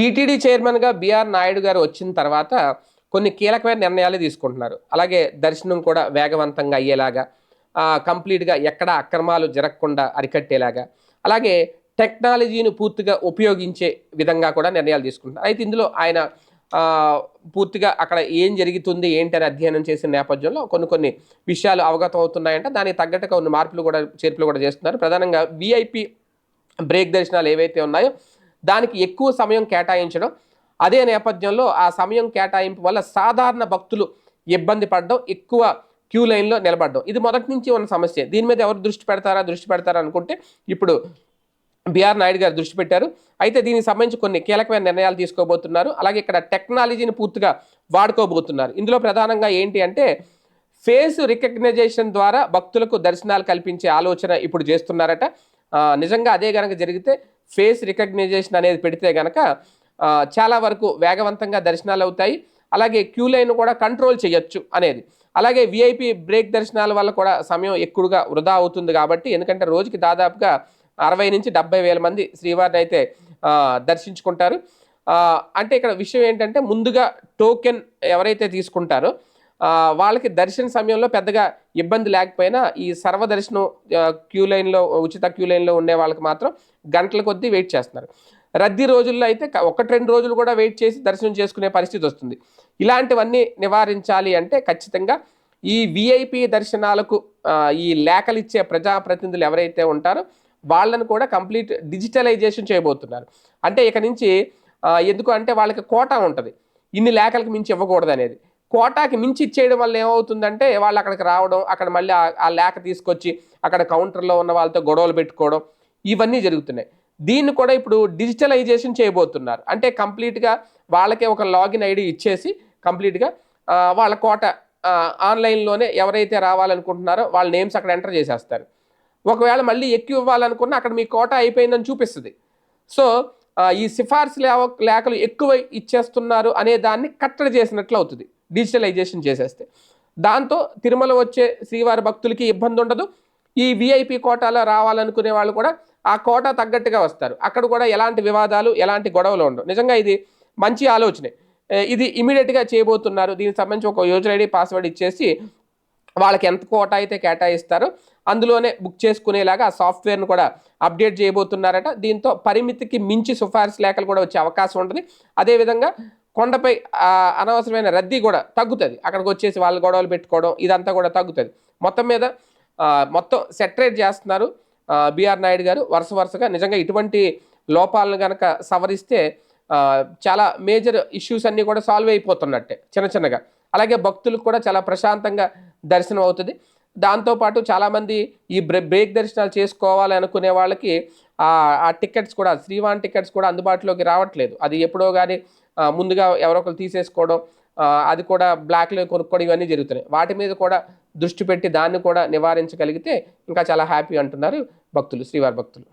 TTD చైర్మన్గా BR Naidu గారు వచ్చిన తర్వాత కొన్ని కీలకమైన నిర్ణయాలు తీసుకుంటున్నారు. అలాగే దర్శనం కూడా వేగవంతంగా అయ్యేలాగా కంప్లీట్గా ఎక్కడ అక్రమాలు జరగకుండా అరికట్టేలాగా అలాగే టెక్నాలజీని పూర్తిగా ఉపయోగించే విధంగా కూడా నిర్ణయాలు తీసుకుంటున్నారు. అయితే ఇందులో ఆయన పూర్తిగా అక్కడ ఏం జరుగుతుంది ఏంటి అని అధ్యయనం చేసిన నేపథ్యంలో కొన్ని కొన్ని విషయాలు అవగతం అవుతున్నాయంటే. దానికి తగ్గట్టుగా కొన్ని మార్పులు కూడా చేర్పులు కూడా చేస్తున్నారు. ప్రధానంగా విఐపి బ్రేక్ దర్శనాలు ఏవైతే ఉన్నాయో దానికి ఎక్కువ సమయం కేటాయించడం. అదే నేపథ్యంలో ఆ సమయం కేటాయింపు వల్ల సాధారణ భక్తులు ఇబ్బంది పడడం ఎక్కువ క్యూ లైన్లో నిలబడడం. ఇది మొదటి నుంచి ఉన్న సమస్య. దీని మీద ఎవరు దృష్టి పెడతారా దృష్టి పెడతారా అనుకుంటే ఇప్పుడు బిఆర్ నాయుడు గారు దృష్టి పెట్టారు. అయితే దీనికి సంబంధించి కొన్ని కీలకమైన నిర్ణయాలు తీసుకోబోతున్నారు. అలాగే ఇక్కడ టెక్నాలజీని పూర్తిగా వాడుకోబోతున్నారు. ఇందులో ప్రధానంగా ఏంటి అంటే ఫేస్ రికగ్నైజేషన్ ద్వారా భక్తులకు దర్శనాలు కల్పించే ఆలోచన ఇప్పుడు చేస్తున్నారట. నిజంగా అదే కనుక జరిగితే ఫేస్ రికగ్నైజేషన్ అనేది పెడితే గనక చాలా వరకు వేగవంతంగా దర్శనాలు అవుతాయి. అలాగే క్యూ లైన్ కూడా కంట్రోల్ చేయొచ్చు అనేది. అలాగే విఐపి బ్రేక్ దర్శనాల వల్ల కూడా సమయం ఎక్కువగా వృధా అవుతుంది కాబట్టి ఎందుకంటే రోజుకి దాదాపుగా అరవై నుంచి డెబ్బై వేల మంది శ్రీవారిని అయితే దర్శించుకుంటారు. అంటే ఇక్కడ విషయం ఏంటంటే ముందుగా టోకెన్ ఎవరైతే తీసుకుంటారో వాళ్ళకి దర్శన సమయంలో పెద్దగా ఇబ్బంది లేకపోయినా ఈ సర్వదర్శనం క్యూ లైన్లో ఉచిత క్యూ లైన్లో ఉండే వాళ్ళకి మాత్రం గంటల కొద్దీ వెయిట్ చేస్తున్నారు. రద్దీ రోజుల్లో అయితే ఒకటి రెండు రోజులు కూడా వెయిట్ చేసి దర్శనం చేసుకునే పరిస్థితి వస్తుంది. ఇలాంటివన్నీ నివారించాలి అంటే ఖచ్చితంగా ఈ విఐపి దర్శనాలకు ఈ లేఖలు ఇచ్చే ప్రజాప్రతినిధులు ఎవరైతే ఉంటారో వాళ్ళను కూడా కంప్లీట్ డిజిటలైజేషన్ చేయబోతున్నారు. అంటే ఇక నుంచి ఎందుకు అంటే వాళ్ళకి కోటా ఉంటుంది. ఇన్ని లేఖలకు మించి ఇవ్వకూడదు అనేది కోటాకి మించి ఇచ్చేయడం వల్ల ఏమవుతుందంటే వాళ్ళు అక్కడికి రావడం అక్కడ మళ్ళీ ఆ- లేఖ తీసుకొచ్చి అక్కడ కౌంటర్లో ఉన్న వాళ్ళతో గొడవలు పెట్టుకోవడం ఇవన్నీ జరుగుతున్నాయి. దీన్ని కూడా ఇప్పుడు డిజిటలైజేషన్ చేయబోతున్నారు. అంటే కంప్లీట్గా వాళ్ళకే ఒక లాగిన్ ఐడి ఇచ్చేసి కంప్లీట్గా వాళ్ళ కోట ఆన్లైన్లోనే ఎవరైతే రావాలనుకుంటున్నారో వాళ్ళ నేమ్స్ అక్కడ ఎంటర్ చేసేస్తారు. ఒకవేళ మళ్ళీ ఎక్కువ ఇవ్వాలనుకున్నా అక్కడ మీ కోట అయిపోయిందని చూపిస్తుంది. సో ఈ సిఫార్సు లేవ- లేఖలు ఎక్కువ ఇచ్చేస్తున్నారు అనే దాన్ని కట్టడి చేసినట్లు అవుతుంది. డిజిటలైజేషన్ చేసేస్తే. దాంతో తిరుమల వచ్చే శ్రీవారి భక్తులకి ఇబ్బంది ఉండదు. ఈ విఐపి కోటాలో రావాలనుకునే వాళ్ళు కూడా ఆ కోటా తగ్గట్టుగా వస్తారు. అక్కడ కూడా ఎలాంటి వివాదాలు ఎలాంటి గొడవలు ఉండవు. నిజంగా ఇది మంచి ఆలోచనే. ఇది ఇమీడియట్గా చేయబోతున్నారు. దీనికి సంబంధించి ఒక యూజర్ ఐడి పాస్వర్డ్ ఇచ్చేసి వాళ్ళకి ఎంత కోట అయితే కేటాయిస్తారో అందులోనే బుక్ చేసుకునేలాగా ఆ సాఫ్ట్వేర్ను కూడా అప్డేట్ చేయబోతున్నారట. దీంతో పరిమితికి మించి సిఫార్సు లేఖలు కూడా వచ్చే అవకాశం ఉంటుంది. అదేవిధంగా కొండపై అనవసరమైన రద్దీ కూడా తగ్గుతుంది. అక్కడికి వచ్చేసి వాళ్ళు గొడవలు పెట్టుకోవడం ఇదంతా కూడా తగ్గుతుంది. మొత్తం మీద మొత్తం సెటరేట్ చేస్తున్నారు బీఆర్ నాయుడు గారు. వరుస వరుసగా నిజంగా ఇటువంటి లోపాలను కనుక సవరిస్తే చాలా మేజర్ ఇష్యూస్ అన్నీ కూడా సాల్వ్ అయిపోతున్నట్టే చిన్న చిన్నగా. అలాగే భక్తులకు కూడా చాలా ప్రశాంతంగా దర్శనం అవుతుంది. దాంతోపాటు చాలామంది ఈ బ్రే బ్రేక్ దర్శనాలు చేసుకోవాలి అనుకునే వాళ్ళకి ఆ టికెట్స్ కూడా శ్రీవాన్ టికెట్స్ కూడా అందుబాటులోకి రావట్లేదు. అది ఎప్పుడో కానీ ముందుగా ఎవరో ఒకరు తీసేసుకోవడం అది కూడా బ్లాక్లో కొనుక్కోవడం ఇవన్నీ జరుగుతున్నాయి. వాటి మీద కూడా దృష్టి పెట్టి దాన్ని కూడా నివారించగలిగితే ఇంకా చాలా హ్యాపీ అంటున్నారు భక్తులు శ్రీవారి భక్తులు.